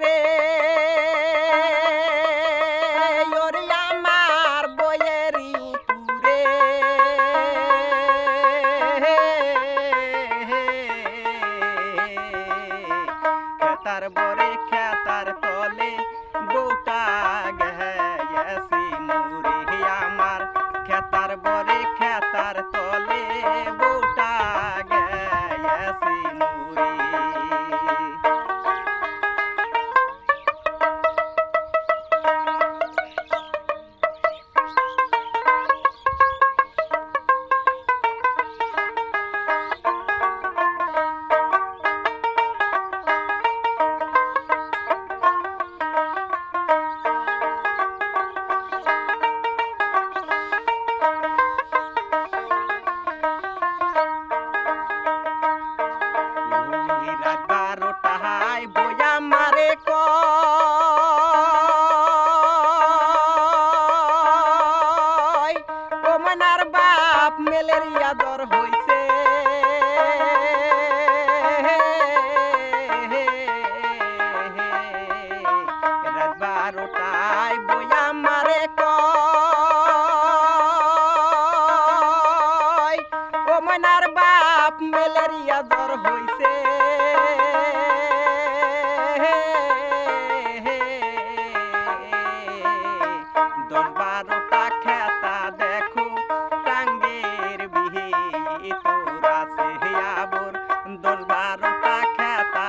রে মনার বাপ ম্যালেরিয়া জ্বর হইছে। দশ বারোটা খেতা দেখো টাঙ্গের বিহি আছে খেতা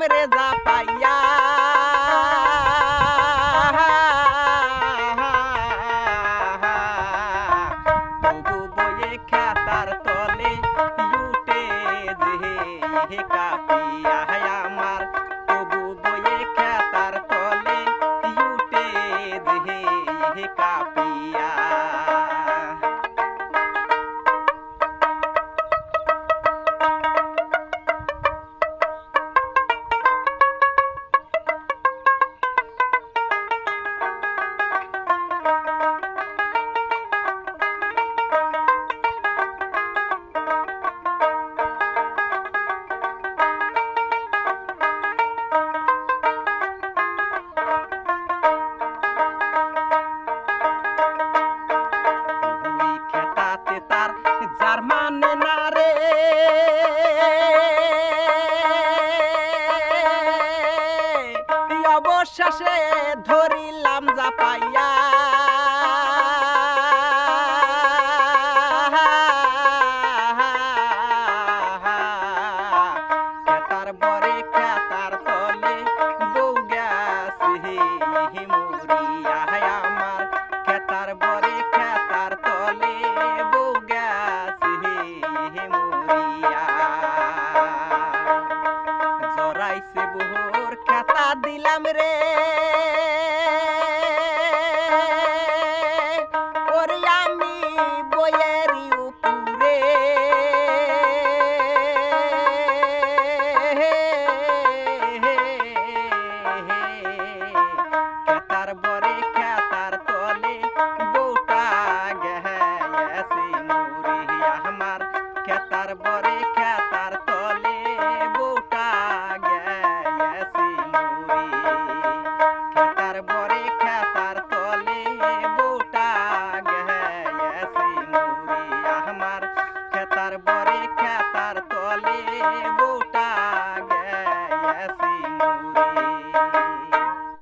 me. জানে না রে। অবশেষে ধরিলাম যা got a body.